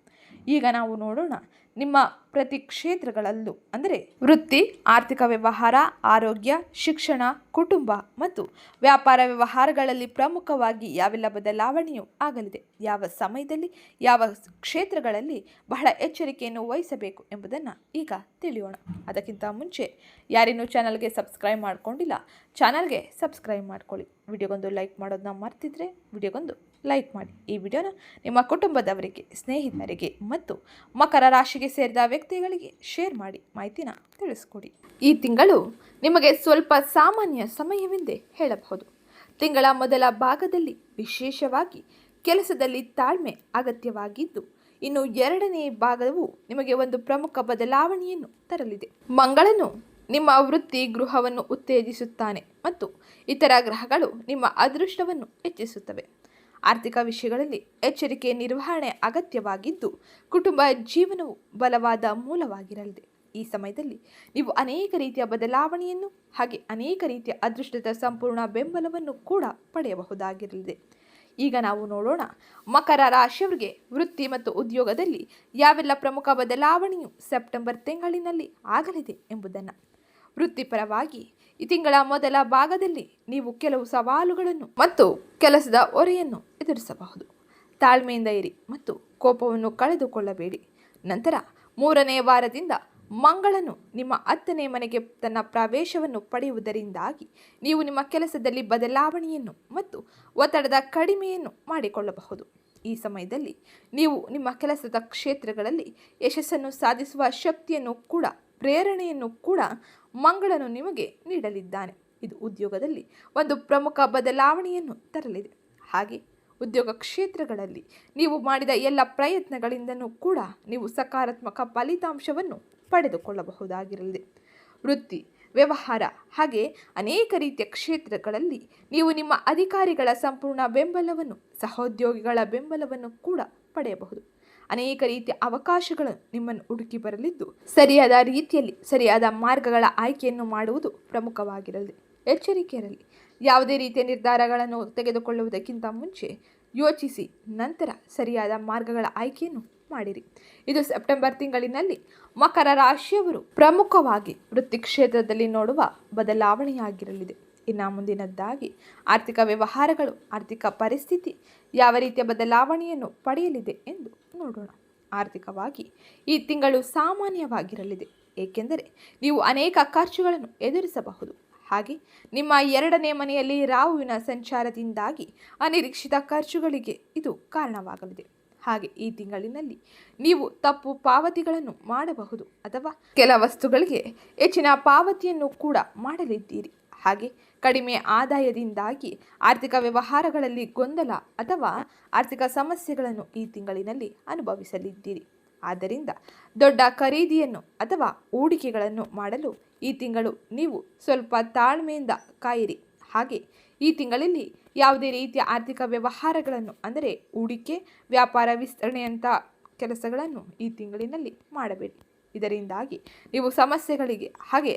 ಈಗ ನಾವು ನೋಡೋಣ ನಿಮ್ಮ ಪ್ರತಿ ಕ್ಷೇತ್ರಗಳಲ್ಲೂ, ಅಂದರೆ ವೃತ್ತಿ, ಆರ್ಥಿಕ ವ್ಯವಹಾರ, ಆರೋಗ್ಯ, ಶಿಕ್ಷಣ, ಕುಟುಂಬ ಮತ್ತು ವ್ಯಾಪಾರ ವ್ಯವಹಾರಗಳಲ್ಲಿ ಪ್ರಮುಖವಾಗಿ ಯಾವೆಲ್ಲ ಬದಲಾವಣೆಯು ಆಗಲಿದೆ, ಯಾವ ಸಮಯದಲ್ಲಿ, ಯಾವ ಕ್ಷೇತ್ರಗಳಲ್ಲಿ ಬಹಳ ಎಚ್ಚರಿಕೆಯನ್ನು ವಹಿಸಬೇಕು ಎಂಬುದನ್ನು ಈಗ ತಿಳಿಯೋಣ. ಅದಕ್ಕಿಂತ ಮುಂಚೆ ಯಾರಿನ್ನೂ ಚಾನಲ್ಗೆ ಸಬ್ಸ್ಕ್ರೈಬ್ ಮಾಡ್ಕೊಂಡಿಲ್ಲ, ಚಾನಲ್ಗೆ ಸಬ್ಸ್ಕ್ರೈಬ್ ಮಾಡ್ಕೊಳ್ಳಿ. ವಿಡಿಯೋಗೊಂದು ಲೈಕ್ ಮಾಡೋದನ್ನ ಮರ್ತಿದ್ರೆ ವಿಡಿಯೋಗೊಂದು ಲೈಕ್ ಮಾಡಿ. ಈ ವಿಡಿಯೋನ ನಿಮ್ಮ ಕುಟುಂಬದವರಿಗೆ, ಸ್ನೇಹಿತರಿಗೆ ಮತ್ತು ಮಕರ ರಾಶಿಗೆ ಸೇರಿದ ವ್ಯಕ್ತಿಗಳಿಗೆ ಶೇರ್ ಮಾಡಿ ಮಾಹಿತಿನ ತಿಳಿಸ್ಕೊಡಿ. ಈ ತಿಂಗಳು ನಿಮಗೆ ಸ್ವಲ್ಪ ಸಾಮಾನ್ಯ ಸಮಯವೆಂದೇ ಹೇಳಬಹುದು. ತಿಂಗಳ ಮೊದಲ ಭಾಗದಲ್ಲಿ ವಿಶೇಷವಾಗಿ ಕೆಲಸದಲ್ಲಿ ತಾಳ್ಮೆ ಅಗತ್ಯವಾಗಿದ್ದು, ಇನ್ನು ಎರಡನೇ ಭಾಗವು ನಿಮಗೆ ಒಂದು ಪ್ರಮುಖ ಬದಲಾವಣೆಯನ್ನು ತರಲಿದೆ. ಮಂಗಳನು ನಿಮ್ಮ ವೃತ್ತಿ ಗೃಹವನ್ನು ಉತ್ತೇಜಿಸುತ್ತಾನೆ ಮತ್ತು ಇತರ ಗ್ರಹಗಳು ನಿಮ್ಮ ಅದೃಷ್ಟವನ್ನು ಹೆಚ್ಚಿಸುತ್ತವೆ. ಆರ್ಥಿಕ ವಿಷಯಗಳಲ್ಲಿ ಎಚ್ಚರಿಕೆ ನಿರ್ವಹಣೆ ಅಗತ್ಯವಾಗಿದ್ದು, ಕುಟುಂಬ ಜೀವನವು ಬಲವಾದ ಮೂಲವಾಗಿರಲಿದೆ. ಈ ಸಮಯದಲ್ಲಿ ನೀವು ಅನೇಕ ರೀತಿಯ ಬದಲಾವಣೆಯನ್ನು ಹಾಗೆ ಅನೇಕ ರೀತಿಯ ಅದೃಷ್ಟದ ಸಂಪೂರ್ಣ ಬೆಂಬಲವನ್ನು ಕೂಡ ಪಡೆಯಬಹುದಾಗಿರಲಿದೆ. ಈಗ ನಾವು ನೋಡೋಣ, ಮಕರ ರಾಶಿಯವರಿಗೆ ವೃತ್ತಿ ಮತ್ತು ಉದ್ಯೋಗದಲ್ಲಿ ಯಾವೆಲ್ಲ ಪ್ರಮುಖ ಬದಲಾವಣೆಯು ಸೆಪ್ಟೆಂಬರ್ ತಿಂಗಳಿನಲ್ಲಿ ಆಗಲಿದೆ ಎಂಬುದನ್ನು. ವೃತ್ತಿಪರವಾಗಿ ಈ ತಿಂಗಳ ಮೊದಲ ಭಾಗದಲ್ಲಿ ನೀವು ಕೆಲವು ಸವಾಲುಗಳನ್ನು ಮತ್ತು ಕೆಲಸದ ಹೊರೆಯನ್ನು ಎದುರಿಸಬಹುದು. ತಾಳ್ಮೆಯಿಂದ ಇರಿ ಮತ್ತು ಕೋಪವನ್ನು ಕಳೆದುಕೊಳ್ಳಬೇಡಿ. ನಂತರ ಮೂರನೇ ವಾರದಿಂದ ಮಂಗಳನು ನಿಮ್ಮ ಹತ್ತನೇ ಮನೆಗೆ ತನ್ನ ಪ್ರವೇಶವನ್ನು ಪಡೆಯುವುದರಿಂದಾಗಿ ನೀವು ನಿಮ್ಮ ಕೆಲಸದಲ್ಲಿ ಬದಲಾವಣೆಯನ್ನು ಮತ್ತು ಒತ್ತಡದ ಕಡಿಮೆಯನ್ನು ಮಾಡಿಕೊಳ್ಳಬಹುದು. ಈ ಸಮಯದಲ್ಲಿ ನೀವು ನಿಮ್ಮ ಕೆಲಸದ ಕ್ಷೇತ್ರಗಳಲ್ಲಿ ಯಶಸ್ಸನ್ನು ಸಾಧಿಸುವ ಶಕ್ತಿಯನ್ನು ಕೂಡ ಪ್ರೇರಣೆಯನ್ನು ಕೂಡ ಮಂಗಳನು ನಿಮಗೆ ನೀಡಲಿದ್ದಾನೆ. ಇದು ಉದ್ಯೋಗದಲ್ಲಿ ಒಂದು ಪ್ರಮುಖ ಬದಲಾವಣೆಯನ್ನು ತರಲಿದೆ. ಹಾಗೆ ಉದ್ಯೋಗ ಕ್ಷೇತ್ರಗಳಲ್ಲಿ ನೀವು ಮಾಡಿದ ಎಲ್ಲ ಪ್ರಯತ್ನಗಳಿಂದನೂ ಕೂಡ ನೀವು ಸಕಾರಾತ್ಮಕ ಫಲಿತಾಂಶವನ್ನು ಪಡೆದುಕೊಳ್ಳಬಹುದಾಗಿರಲಿದೆ. ವೃತ್ತಿ, ವ್ಯವಹಾರ ಹಾಗೆ ಅನೇಕ ರೀತಿಯ ಕ್ಷೇತ್ರಗಳಲ್ಲಿ ನೀವು ನಿಮ್ಮ ಅಧಿಕಾರಿಗಳ ಸಂಪೂರ್ಣ ಬೆಂಬಲವನ್ನು, ಸಹೋದ್ಯೋಗಿಗಳ ಬೆಂಬಲವನ್ನು ಕೂಡ ಪಡೆಯಬಹುದು. ಅನೇಕ ರೀತಿಯ ಅವಕಾಶಗಳು ನಿಮ್ಮನ್ನು ಹುಡುಕಿ ಬರಲಿದ್ದು, ಸರಿಯಾದ ರೀತಿಯಲ್ಲಿ ಸರಿಯಾದ ಮಾರ್ಗಗಳ ಆಯ್ಕೆಯನ್ನು ಮಾಡುವುದು ಪ್ರಮುಖವಾಗಿರಲಿ. ಎಚ್ಚರಿಕೆ ಇರಲಿ ಯಾವುದೇ ರೀತಿಯ ನಿರ್ಧಾರಗಳನ್ನು ತೆಗೆದುಕೊಳ್ಳುವುದಕ್ಕಿಂತ ಮುಂಚೆ ಯೋಚಿಸಿ, ನಂತರ ಸರಿಯಾದ ಮಾರ್ಗಗಳ ಆಯ್ಕೆಯನ್ನು ಮಾಡಿರಿ. ಇದು ಸೆಪ್ಟೆಂಬರ್ ತಿಂಗಳಿನಲ್ಲಿ ಮಕರ ರಾಶಿಯವರು ಪ್ರಮುಖವಾಗಿ ವೃತ್ತಿ ಕ್ಷೇತ್ರದಲ್ಲಿ ನೋಡುವ ಬದಲಾವಣೆಯಾಗಿರಲಿದೆ. ಇನ್ನು ಮುಂದಿನದ್ದಾಗಿ ಆರ್ಥಿಕ ವ್ಯವಹಾರಗಳು, ಆರ್ಥಿಕ ಪರಿಸ್ಥಿತಿ ಯಾವ ರೀತಿಯ ಬದಲಾವಣೆಯನ್ನು ಪಡೆಯಲಿದೆ ಎಂದು ನೋಡೋಣ. ಆರ್ಥಿಕವಾಗಿ ಈ ತಿಂಗಳು ಸಾಮಾನ್ಯವಾಗಿರಲಿದೆ. ಏಕೆಂದರೆ ನೀವು ಅನೇಕ ಖರ್ಚುಗಳನ್ನು ಎದುರಿಸಬಹುದು. ಹಾಗೆ ನಿಮ್ಮ ಎರಡನೇ ಮನೆಯಲ್ಲಿ ರಾಹುವಿನ ಸಂಚಾರದಿಂದಾಗಿ ಅನಿರೀಕ್ಷಿತ ಖರ್ಚುಗಳಿಗೆ ಇದು ಕಾರಣವಾಗಲಿದೆ. ಹಾಗೆ ಈ ತಿಂಗಳಿನಲ್ಲಿ ನೀವು ತಪ್ಪು ಪಾವತಿಗಳನ್ನು ಮಾಡಬಹುದು ಅಥವಾ ಕೆಲ ವಸ್ತುಗಳಿಗೆ ಹೆಚ್ಚಿನ ಪಾವತಿಯನ್ನು ಕೂಡ ಮಾಡಲಿದ್ದೀರಿ. ಹಾಗೆ ಕಡಿಮೆ ಆದಾಯದಿಂದಾಗಿ ಆರ್ಥಿಕ ವ್ಯವಹಾರಗಳಲ್ಲಿ ಗೊಂದಲ ಅಥವಾ ಆರ್ಥಿಕ ಸಮಸ್ಯೆಗಳನ್ನು ಈ ತಿಂಗಳಿನಲ್ಲಿ ಅನುಭವಿಸಲಿದ್ದೀರಿ. ಆದ್ದರಿಂದ ದೊಡ್ಡ ಖರೀದಿಯನ್ನು ಅಥವಾ ಹೂಡಿಕೆಗಳನ್ನು ಮಾಡಲು ಈ ತಿಂಗಳು ನೀವು ಸ್ವಲ್ಪ ತಾಳ್ಮೆಯಿಂದ ಕಾಯಿರಿ. ಹಾಗೆ ಈ ತಿಂಗಳಲ್ಲಿ ಯಾವುದೇ ರೀತಿಯ ಆರ್ಥಿಕ ವ್ಯವಹಾರಗಳನ್ನು ಅಂದರೆ ಹೂಡಿಕೆ, ವ್ಯಾಪಾರ ವಿಸ್ತರಣೆಯಂಥ ಕೆಲಸಗಳನ್ನು ಈ ತಿಂಗಳಿನಲ್ಲಿ ಮಾಡಬೇಡಿ. ಇದರಿಂದಾಗಿ ನೀವು ಸಮಸ್ಯೆಗಳಿಗೆ, ಹಾಗೆ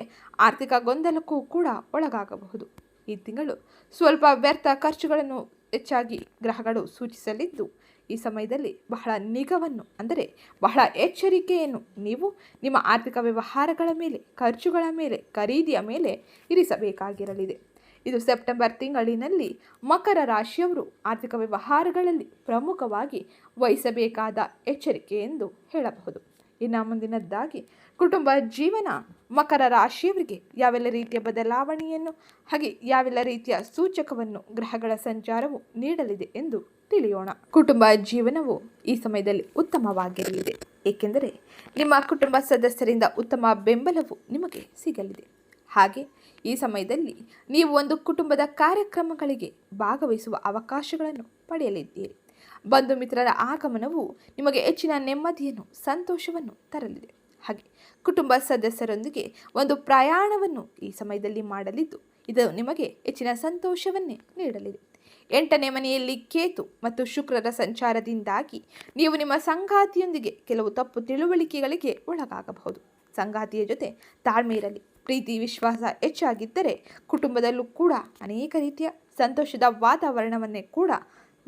ಆರ್ಥಿಕ ಗೊಂದಲಕ್ಕೂ ಕೂಡ ಒಳಗಾಗಬಹುದು. ಈ ತಿಂಗಳು ಸ್ವಲ್ಪ ವ್ಯರ್ಥ ಖರ್ಚುಗಳನ್ನು ಹೆಚ್ಚಾಗಿ ಗ್ರಹಗಳು ಸೂಚಿಸಲಿದ್ದು, ಈ ಸಮಯದಲ್ಲಿ ಬಹಳ ನಿಗವನ್ನು, ಅಂದರೆ ಬಹಳ ಎಚ್ಚರಿಕೆಯನ್ನು ನೀವು ನಿಮ್ಮ ಆರ್ಥಿಕ ವ್ಯವಹಾರಗಳ ಮೇಲೆ, ಖರ್ಚುಗಳ ಮೇಲೆ, ಖರೀದಿಯ ಮೇಲೆ ಇರಿಸಬೇಕಾಗಿರಲಿದೆ. ಇದು ಸೆಪ್ಟೆಂಬರ್ ತಿಂಗಳಿನಲ್ಲಿ ಮಕರ ರಾಶಿಯವರು ಆರ್ಥಿಕ ವ್ಯವಹಾರಗಳಲ್ಲಿ ಪ್ರಮುಖವಾಗಿ ವಹಿಸಬೇಕಾದ ಎಚ್ಚರಿಕೆ ಎಂದು ಹೇಳಬಹುದು. ಇನ್ನು ಮುಂದಿನದ್ದಾಗಿ ಕುಟುಂಬ, ಜೀವನ, ಮಕರ ರಾಶಿಯವರಿಗೆ ಯಾವೆಲ್ಲ ರೀತಿಯ ಬದಲಾವಣೆಯನ್ನು ಹಾಗೆ ಯಾವೆಲ್ಲ ರೀತಿಯ ಸೂಚಕವನ್ನು ಗ್ರಹಗಳ ಸಂಚಾರವು ನೀಡಲಿದೆ ಎಂದು ತಿಳಿಯೋಣ. ಕುಟುಂಬ, ಜೀವನವು ಈ ಸಮಯದಲ್ಲಿ ಉತ್ತಮವಾಗಿರಲಿದೆ. ಏಕೆಂದರೆ ನಿಮ್ಮ ಕುಟುಂಬ ಸದಸ್ಯರಿಂದ ಉತ್ತಮ ಬೆಂಬಲವು ನಿಮಗೆ ಸಿಗಲಿದೆ. ಹಾಗೆ ಈ ಸಮಯದಲ್ಲಿ ನೀವು ಒಂದು ಕುಟುಂಬದ ಕಾರ್ಯಕ್ರಮಗಳಿಗೆ ಭಾಗವಹಿಸುವ ಅವಕಾಶಗಳನ್ನು ಪಡೆಯಲಿದ್ದೀರಿ. ಬಂಧು ಮಿತ್ರರ ಆಗಮನವು ನಿಮಗೆ ಹೆಚ್ಚಿನ ನೆಮ್ಮದಿಯನ್ನು, ಸಂತೋಷವನ್ನು ತರಲಿದೆ. ಹಾಗೆ ಕುಟುಂಬ ಸದಸ್ಯರೊಂದಿಗೆ ಒಂದು ಪ್ರಯಾಣವನ್ನು ಈ ಸಮಯದಲ್ಲಿ ಮಾಡಲಿದ್ದು, ಇದು ನಿಮಗೆ ಹೆಚ್ಚಿನ ಸಂತೋಷವನ್ನೇ ನೀಡಲಿದೆ. ಎಂಟನೇ ಮನೆಯಲ್ಲಿ ಕೇತು ಮತ್ತು ಶುಕ್ರರ ಸಂಚಾರದಿಂದಾಗಿ ನೀವು ನಿಮ್ಮ ಸಂಗಾತಿಯೊಂದಿಗೆ ಕೆಲವು ತಪ್ಪು ತಿಳುವಳಿಕೆಗಳಿಗೆ ಒಳಗಾಗಬಹುದು. ಸಂಗಾತಿಯ ಜೊತೆ ತಾಳ್ಮೆ ಇರಲಿ. ಪ್ರೀತಿ, ವಿಶ್ವಾಸ ಹೆಚ್ಚಾಗಿದ್ದರೆ ಕುಟುಂಬದಲ್ಲೂ ಕೂಡ ಅನೇಕ ರೀತಿಯ ಸಂತೋಷದ ವಾತಾವರಣವನ್ನೇ ಕೂಡ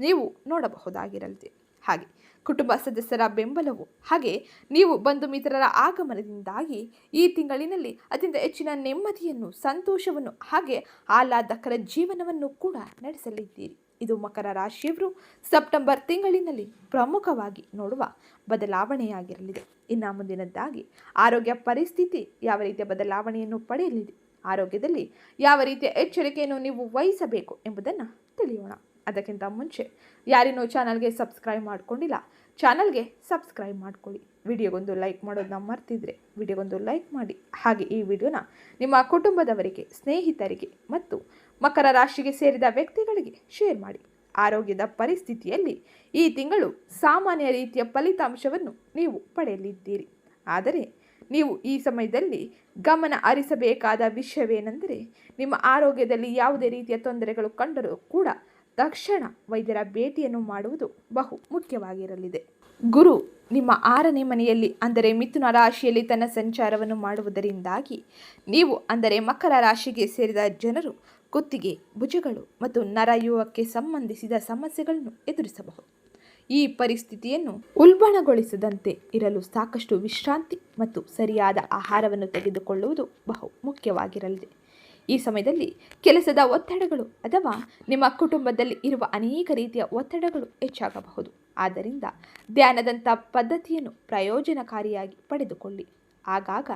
ನೀವು ನೋಡಬಹುದಾಗಿರಲಿದೆ. ಹಾಗೆ ಕುಟುಂಬ ಸದಸ್ಯರ ಬೆಂಬಲವು, ಹಾಗೆ ನೀವು ಬಂಧು ಮಿತ್ರರ ಆಗಮನದಿಂದಾಗಿ ಈ ತಿಂಗಳಿನಲ್ಲಿ ಅತ್ಯಂತ ಹೆಚ್ಚಿನ ನೆಮ್ಮದಿಯನ್ನು, ಸಂತೋಷವನ್ನು, ಹಾಗೆ ಆಹ್ಲಾದಕರ ಜೀವನವನ್ನು ಕೂಡ ನಡೆಸಲಿದ್ದೀರಿ. ಇದು ಮಕರ ರಾಶಿಯವರು ಸೆಪ್ಟೆಂಬರ್ ತಿಂಗಳಿನಲ್ಲಿ ಪ್ರಮುಖವಾಗಿ ನೋಡುವ ಬದಲಾವಣೆಯಾಗಿರಲಿದೆ. ಇನ್ನು ಮುಂದಿನದ್ದಾಗಿ, ಆರೋಗ್ಯ ಪರಿಸ್ಥಿತಿ ಯಾವ ರೀತಿಯ ಬದಲಾವಣೆಯನ್ನು ಪಡೆಯಲಿದೆ? ಆರೋಗ್ಯದಲ್ಲಿ ಯಾವ ರೀತಿಯ ಎಚ್ಚರಿಕೆಯನ್ನು ನೀವು ವಹಿಸಬೇಕು ಎಂಬುದನ್ನು ತಿಳಿಯೋಣ. ಅದಕ್ಕಿಂತ ಮುಂಚೆ ಯಾರಿನೂ ಚಾನಲ್ಗೆ ಸಬ್ಸ್ಕ್ರೈಬ್ ಮಾಡ್ಕೊಂಡಿಲ್ಲ, ಚಾನಲ್ಗೆ ಸಬ್ಸ್ಕ್ರೈಬ್ ಮಾಡ್ಕೊಳ್ಳಿ. ವಿಡಿಯೋಗೊಂದು ಲೈಕ್ ಮಾಡೋದನ್ನ ಮರ್ತಿದ್ರೆ ವಿಡಿಯೋಗೊಂದು ಲೈಕ್ ಮಾಡಿ. ಹಾಗೆ ಈ ವಿಡಿಯೋನ ನಿಮ್ಮ ಕುಟುಂಬದವರಿಗೆ, ಸ್ನೇಹಿತರಿಗೆ ಮತ್ತು ಮಕರ ರಾಶಿಗೆ ಸೇರಿದ ವ್ಯಕ್ತಿಗಳಿಗೆ ಶೇರ್ ಮಾಡಿ. ಆರೋಗ್ಯದ ಪರಿಸ್ಥಿತಿಯಲ್ಲಿ ಈ ತಿಂಗಳು ಸಾಮಾನ್ಯ ರೀತಿಯ ಫಲಿತಾಂಶವನ್ನು ನೀವು ಪಡೆಯಲಿದ್ದೀರಿ. ಆದರೆ ನೀವು ಈ ಸಮಯದಲ್ಲಿ ಗಮನ ಹರಿಸಬೇಕಾದ ವಿಷಯವೇನೆಂದರೆ ನಿಮ್ಮ ಆರೋಗ್ಯದಲ್ಲಿ ಯಾವುದೇ ರೀತಿಯ ತೊಂದರೆಗಳು ಕಂಡರೂ ಕೂಡ ತಕ್ಷಣ ವೈದ್ಯರ ಭೇಟಿಯನ್ನು ಮಾಡುವುದು ಬಹು ಮುಖ್ಯವಾಗಿರಲಿದೆ. ಗುರು, ನಿಮ್ಮ ಆರನೇ ಮನೆಯಲ್ಲಿ ಅಂದರೆ ಮಿಥುನ ರಾಶಿಯಲ್ಲಿ ತನ್ನ ಸಂಚಾರವನ್ನು ಮಾಡುವುದರಿಂದಾಗಿ ನೀವು ಅಂದರೆ ಮಕರ ರಾಶಿಗೆ ಸೇರಿದ ಜನರು ಕುತ್ತಿಗೆ, ಭುಜಗಳು ಮತ್ತು ನರಯುವಕ್ಕೆ ಸಂಬಂಧಿಸಿದ ಸಮಸ್ಯೆಗಳನ್ನು ಎದುರಿಸಬಹುದು. ಈ ಪರಿಸ್ಥಿತಿಯನ್ನು ಉಲ್ಬಣಗೊಳಿಸದಂತೆ ಇರಲು ಸಾಕಷ್ಟು ವಿಶ್ರಾಂತಿ ಮತ್ತು ಸರಿಯಾದ ಆಹಾರವನ್ನು ತೆಗೆದುಕೊಳ್ಳುವುದು ಬಹು ಮುಖ್ಯವಾಗಿರಲಿದೆ. ಈ ಸಮಯದಲ್ಲಿ ಕೆಲಸದ ಒತ್ತಡಗಳು ಅಥವಾ ನಿಮ್ಮ ಕುಟುಂಬದಲ್ಲಿ ಇರುವ ಅನೇಕ ರೀತಿಯ ಒತ್ತಡಗಳು ಹೆಚ್ಚಾಗಬಹುದು. ಆದ್ದರಿಂದ ಧ್ಯಾನದಂಥ ಪದ್ಧತಿಯನ್ನು ಪ್ರಯೋಜನಕಾರಿಯಾಗಿ ಪಡೆದುಕೊಳ್ಳಿ. ಆಗಾಗ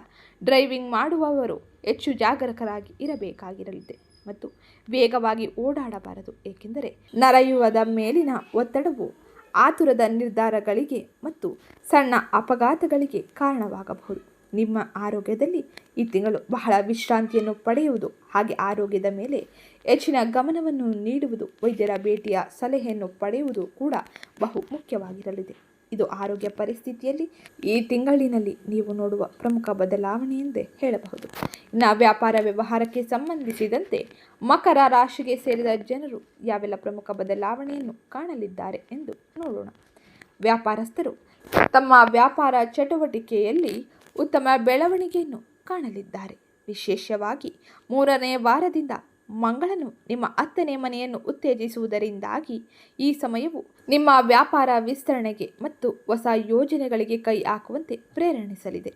ಡ್ರೈವಿಂಗ್ ಮಾಡುವವರು ಹೆಚ್ಚು ಜಾಗರೂಕರಾಗಿ ಇರಬೇಕಾಗಿರಲಿದೆ ಮತ್ತು ವೇಗವಾಗಿ ಓಡಾಡಬಾರದು. ಏಕೆಂದರೆ ನರಯುವದ ಮೇಲಿನ ಒತ್ತಡವು ಆತುರದ ನಿರ್ಧಾರಗಳಿಗೆ ಮತ್ತು ಸಣ್ಣ ಅಪಘಾತಗಳಿಗೆ ಕಾರಣವಾಗಬಹುದು. ನಿಮ್ಮ ಆರೋಗ್ಯದಲ್ಲಿ ಈ ತಿಂಗಳು ಬಹಳ ವಿಶ್ರಾಂತಿಯನ್ನು ಪಡೆಯುವುದು. ಹಾಗೆ ಆರೋಗ್ಯದ ಮೇಲೆ ಹೆಚ್ಚಿನ ಗಮನವನ್ನು ನೀಡುವುದು, ವೈದ್ಯರ ಭೇಟಿಯ ಸಲಹೆಯನ್ನು ಪಡೆಯುವುದು ಕೂಡ ಬಹು ಮುಖ್ಯವಾಗಿರಲಿದೆ. ಇದು ಆರೋಗ್ಯ ಪರಿಸ್ಥಿತಿಯಲ್ಲಿ ಈ ತಿಂಗಳಿನಲ್ಲಿ ನೀವು ನೋಡುವ ಪ್ರಮುಖ ಬದಲಾವಣೆ ಎಂದೇ ಹೇಳಬಹುದು. ಇನ್ನು ವ್ಯಾಪಾರ ವ್ಯವಹಾರಕ್ಕೆ ಸಂಬಂಧಿಸಿದಂತೆ ಮಕರ ರಾಶಿಗೆ ಸೇರಿದ ಜನರು ಯಾವೆಲ್ಲ ಪ್ರಮುಖ ಬದಲಾವಣೆಯನ್ನು ಕಾಣಲಿದ್ದಾರೆ ಎಂದು ನೋಡೋಣ. ವ್ಯಾಪಾರಸ್ಥರು ತಮ್ಮ ವ್ಯಾಪಾರ ಚಟುವಟಿಕೆಯಲ್ಲಿ ಉತ್ತಮ ಬೆಳವಣಿಗೆಯನ್ನು ಕಾಣಲಿದ್ದಾರೆ. ವಿಶೇಷವಾಗಿ ಮೂರನೇ ವಾರದಿಂದ ಮಂಗಳನು ನಿಮ್ಮ ಹತ್ತನೇ ಮನೆಯನ್ನು ಉತ್ತೇಜಿಸುವುದರಿಂದಾಗಿ ಈ ಸಮಯವು ನಿಮ್ಮ ವ್ಯಾಪಾರ ವಿಸ್ತರಣೆಗೆ ಮತ್ತು ಹೊಸ ಯೋಜನೆಗಳಿಗೆ ಕೈ ಹಾಕುವಂತೆ ಪ್ರೇರಣಿಸಲಿದೆ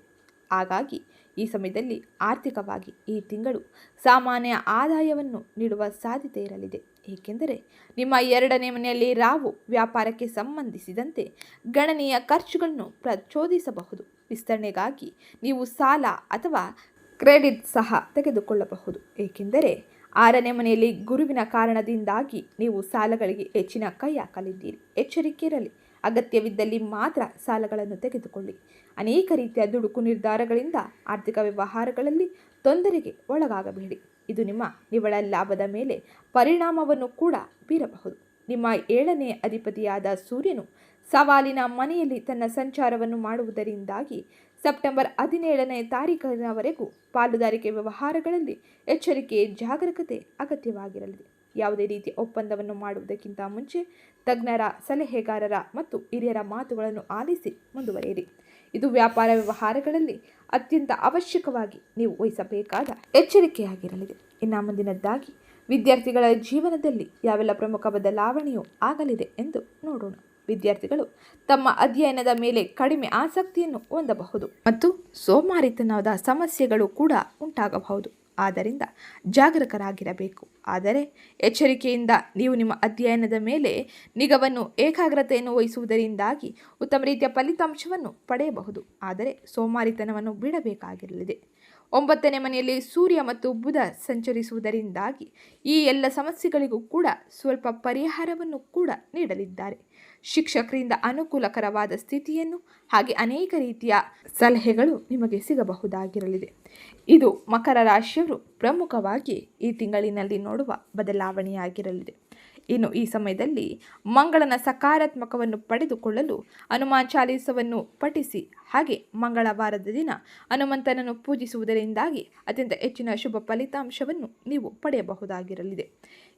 ಹಾಗಾಗಿ ಈ ಸಮಯದಲ್ಲಿ ಆರ್ಥಿಕವಾಗಿ ಈ ತಿಂಗಳು ಸಾಮಾನ್ಯ ಆದಾಯವನ್ನು ನೀಡುವ ಸಾಧ್ಯತೆ ಇರಲಿದೆ. ಏಕೆಂದರೆ ನಿಮ್ಮ ಎರಡನೇ ಮನೆಯಲ್ಲಿ ರಾವು ವ್ಯಾಪಾರಕ್ಕೆ ಸಂಬಂಧಿಸಿದಂತೆ ಗಣನೀಯ ಖರ್ಚುಗಳನ್ನು ಪ್ರಚೋದಿಸಬಹುದು. ವಿಸ್ತರಣೆಗಾಗಿ ನೀವು ಸಾಲ ಅಥವಾ ಕ್ರೆಡಿಟ್ ಸಹ ತೆಗೆದುಕೊಳ್ಳಬಹುದು. ಏಕೆಂದರೆ ಆರನೇ ಮನೆಯಲ್ಲಿ ಗುರುವಿನ ಕಾರಣದಿಂದಾಗಿ ನೀವು ಸಾಲಗಳಿಗೆ ಹೆಚ್ಚಿನ ಕೈ ಹಾಕಲಿದ್ದೀರಿ. ಎಚ್ಚರಿಕೆ ಇರಲಿ. ಅಗತ್ಯವಿದ್ದಲ್ಲಿ ಮಾತ್ರ ಸಾಲಗಳನ್ನು ತೆಗೆದುಕೊಳ್ಳಿ. ಅನೇಕ ರೀತಿಯ ದುಡುಕು ನಿರ್ಧಾರಗಳಿಂದ ಆರ್ಥಿಕ ವ್ಯವಹಾರಗಳಲ್ಲಿ ತೊಂದರೆಗೆ ಒಳಗಾಗಬೇಡಿ. ಇದು ನಿಮ್ಮ ನಿವ್ವಳ ಲಾಭದ ಮೇಲೆ ಪರಿಣಾಮವನ್ನು ಕೂಡ ಬೀರಬಹುದು. ನಿಮ್ಮ ಏಳನೇ ಅಧಿಪತಿಯಾದ ಸೂರ್ಯನು ಸವಾಲಿನ ಮನೆಯಲ್ಲಿ ತನ್ನ ಸಂಚಾರವನ್ನು ಮಾಡುವುದರಿಂದಾಗಿ ಸೆಪ್ಟೆಂಬರ್ ಹದಿನೇಳನೇ ತಾರೀಕಿನವರೆಗೂ ಪಾಲುದಾರಿಕೆ ವ್ಯವಹಾರಗಳಲ್ಲಿ ಎಚ್ಚರಿಕೆ, ಜಾಗರೂಕತೆ ಅಗತ್ಯವಾಗಿರಲಿದೆ. ಯಾವುದೇ ರೀತಿಯ ಒಪ್ಪಂದವನ್ನು ಮಾಡುವುದಕ್ಕಿಂತ ಮುಂಚೆ ತಜ್ಞರ, ಸಲಹೆಗಾರರ ಮತ್ತು ಹಿರಿಯರ ಮಾತುಗಳನ್ನು ಆಲಿಸಿ ಮುಂದುವರಿಯಿರಿ. ಇದು ವ್ಯಾಪಾರ ವ್ಯವಹಾರಗಳಲ್ಲಿ ಅತ್ಯಂತ ಅವಶ್ಯಕವಾಗಿ ನೀವು ವಹಿಸಬೇಕಾದ ಎಚ್ಚರಿಕೆಯಾಗಿರಲಿದೆ. ಇನ್ನು ಮುಂದಿನದ್ದಾಗಿ ವಿದ್ಯಾರ್ಥಿಗಳ ಜೀವನದಲ್ಲಿ ಯಾವೆಲ್ಲ ಪ್ರಮುಖ ಬದಲಾವಣೆಯು ಆಗಲಿದೆ ಎಂದು ನೋಡೋಣ. ವಿದ್ಯಾರ್ಥಿಗಳು ತಮ್ಮ ಅಧ್ಯಯನದ ಮೇಲೆ ಕಡಿಮೆ ಆಸಕ್ತಿಯನ್ನು ಹೊಂದಬಹುದು ಮತ್ತು ಸೋಮಾರಿತನದ ಸಮಸ್ಯೆಗಳು ಕೂಡ ಉಂಟಾಗಬಹುದು. ಆದ್ದರಿಂದ ಜಾಗರೂಕರಾಗಿರಬೇಕು. ಆದರೆ ಎಚ್ಚರಿಕೆಯಿಂದ ನೀವು ನಿಮ್ಮ ಅಧ್ಯಯನದ ಮೇಲೆ ನಿಗವನ್ನು, ಏಕಾಗ್ರತೆಯನ್ನು ವಹಿಸುವುದರಿಂದಾಗಿ ಉತ್ತಮ ರೀತಿಯ ಫಲಿತಾಂಶವನ್ನು ಪಡೆಯಬಹುದು. ಆದರೆ ಸೋಮಾರಿತನವನ್ನು ಬಿಡಬೇಕಾಗಿರಲಿದೆ. ಒಂಬತ್ತನೇ ಮನೆಯಲ್ಲಿ ಸೂರ್ಯ ಮತ್ತು ಬುಧ ಸಂಚರಿಸುವುದರಿಂದಾಗಿ ಈ ಎಲ್ಲ ಸಮಸ್ಯೆಗಳಿಗೂ ಕೂಡ ಸ್ವಲ್ಪ ಪರಿಹಾರವನ್ನು ಕೂಡ ನೀಡಲಿದ್ದಾರೆ. ಶಿಕ್ಷಕರಿಂದ ಅನುಕೂಲಕರವಾದ ಸ್ಥಿತಿಯನ್ನು ಹಾಗೆ ಅನೇಕ ರೀತಿಯ ಸಲಹೆಗಳು ನಿಮಗೆ ಸಿಗಬಹುದಾಗಿರಲಿದೆ. ಇದು ಮಕರ ರಾಶಿಯವರು ಪ್ರಮುಖವಾಗಿ ಈ ತಿಂಗಳಿನಲ್ಲಿ ನೋಡುವ ಬದಲಾವಣೆಯಾಗಿರಲಿದೆ. ಇನ್ನು ಈ ಸಮಯದಲ್ಲಿ ಮಂಗಳನ ಸಕಾರಾತ್ಮಕವನ್ನು ಪಡೆದುಕೊಳ್ಳಲು ಹನುಮಾನ್ ಚಾಲೀಸವನ್ನು ಪಠಿಸಿ. ಹಾಗೆ ಮಂಗಳವಾರದ ದಿನ ಹನುಮಂತನನ್ನು ಪೂಜಿಸುವುದರಿಂದಾಗಿ ಅತ್ಯಂತ ಹೆಚ್ಚಿನ ಶುಭ ಫಲಿತಾಂಶವನ್ನು ನೀವು ಪಡೆಯಬಹುದಾಗಿರಲಿದೆ.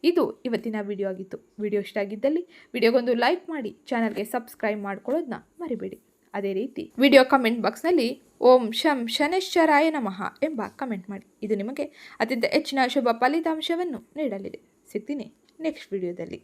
ಇದು ಇವತ್ತಿನ ವಿಡಿಯೋ ಆಗಿತ್ತು. ವಿಡಿಯೋ ಇಷ್ಟ ಆಗಿದ್ದಲ್ಲಿ ವಿಡಿಯೋಗೊಂದು ಲೈಕ್ ಮಾಡಿ, ಚಾನಲ್ಗೆ ಸಬ್ಸ್ಕ್ರೈಬ್ ಮಾಡ್ಕೊಳ್ಳೋದನ್ನ ಮರಿಬೇಡಿ. ಅದೇ ರೀತಿ ವಿಡಿಯೋ ಕಮೆಂಟ್ ಬಾಕ್ಸ್ನಲ್ಲಿ ಓಂ ಶಂ ಶನೇಶ್ವರಾಯ ನಮಃ ಎಂಬ ಕಮೆಂಟ್ ಮಾಡಿ. ಇದು ನಿಮಗೆ ಅತ್ಯಂತ ಹೆಚ್ಚಿನ ಶುಭ ಫಲಿತಾಂಶವನ್ನು ನೀಡಲಿದೆ. ಸಿಗ್ತೀನಿ. ನೆಕ್ಸ್ಟ್ ವಿಡಿಯೋದಲ್ಲಿ